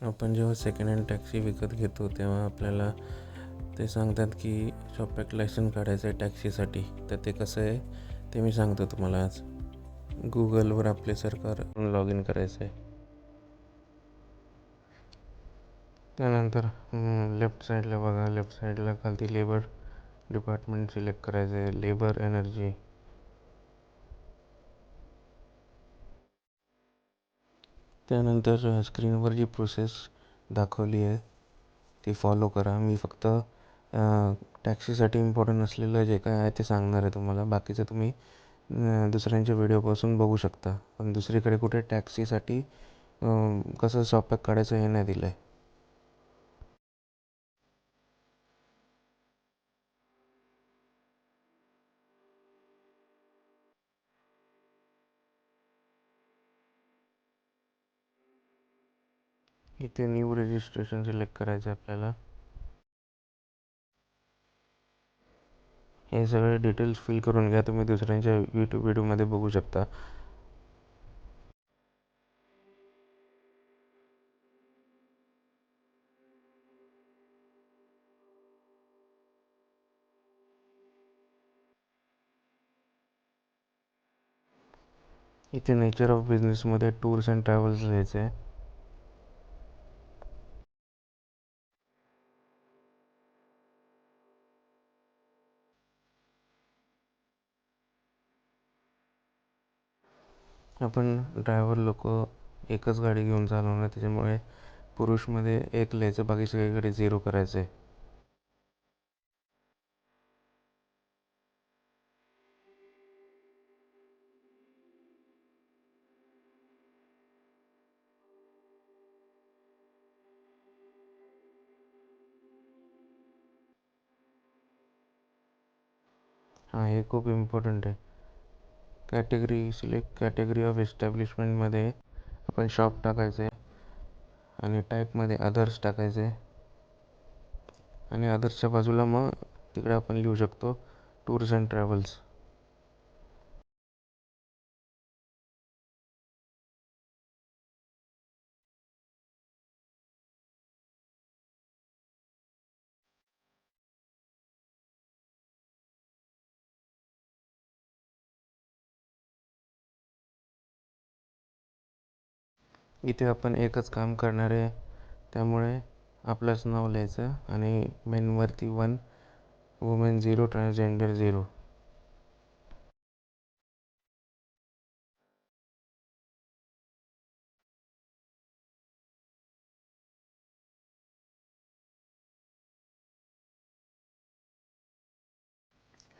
आपण जेव्हा second hand taxi विकत घेतो तेव्हा आपल्याला ते सांगतात की शॉपॅक लायसन काढायचं आहे टॅक्सीसाठी तर ते कसं आहे ते मी सांगतो तुम्हाला आज. गुगलवर आपले सरकार लॉग इन करायचं आहे त्यानंतर लेफ्ट साईडला बघा. लेफ्ट साईडला खालती लेबर डिपार्टमेंट सिलेक्ट करायचं आहे लेबर एनर्जी त्यानंतर स्क्रीनवर जी प्रोसेस दाखवली आहे ती फॉलो करा. मी फक्त टॅक्सीसाठी इम्पॉर्टंट असलेलं जे काय आहे ते सांगणार आहे तुम्हाला. बाकीचं तुम्ही दुसऱ्यांच्या व्हिडिओपासून बघू शकता. पण दुसरीकडे कुठे टॅक्सीसाठी कसं शॉपॅक काढायचं हे नाही दिलं आहे इथे न्यू रजिस्ट्रेशन सिलेक्ट करायचं आहे आपल्याला. हे सगळे डिटेल्स फिल करून घ्या. तुम्ही दुसऱ्यांच्या यूट्यूब व्हिडिओमध्ये बघू शकता. इथे नेचर ऑफ बिझनेसमध्ये टूर्स अँड ट्रॅव्हल्स लिहायचं आहे. आपण ड्रायव्हर लोक एकच गाडी घेऊन चालवणार त्याच्यामुळे पुरुषमध्ये एक लिहायचं बाकी सगळीकडे झिरो करायचं आहे हां हे खूप इम्पॉर्टंट आहे. कॅटेगरी सिलेक्ट कॅटेगरी ऑफ एस्टॅब्लिशमेंटमध्ये आपण शॉप टाकायचं आहे आणि टाईपमध्ये अदर्स टाकायचं. आहे आणि अदर्सच्या बाजूला मग तिकडे आपण लिहू शकतो टूर्स अँड ट्रॅव्हल्स. इथे आपण एकच काम करणार आहे. त्यामुळे आपलंच नाव लिहायचं आणि मेनवरती one women zero transgender zero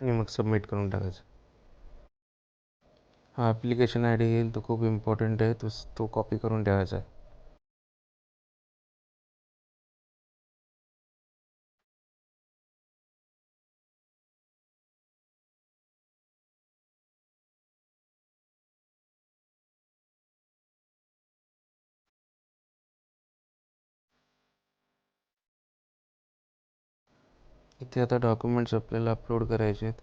आणि मग सबमिट करून टाकायचं. हा ॲप्लिकेशन आय डी येईल तो खूप इम्पॉर्टंट आहे. तो तो कॉपी करून ठेवायचा आहे. इथे आता डॉक्युमेंट्स आपल्याला अपलोड करायचे आहेत.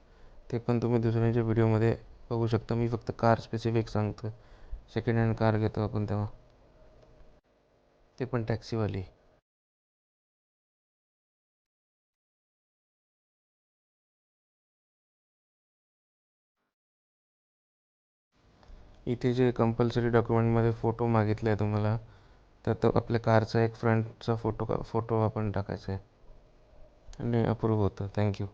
ते पण तुम्ही दुसऱ्यांच्या व्हिडिओमध्ये बघू शकता. मी फक्त कार स्पेसिफिक सांगतो सेकंड हँड कार घेतो आपण तेव्हा. ते पण टॅक्सीवाली इथे जे कंपल्सरी डॉक्युमेंटमध्ये फोटो मागितला आहे तुम्हाला तर तो आपल्या कारचा एक फ्रंटचा फोटो फोटो आपण टाकायचा आहे. आणि अप्रूव्ह होतं. थँक्यू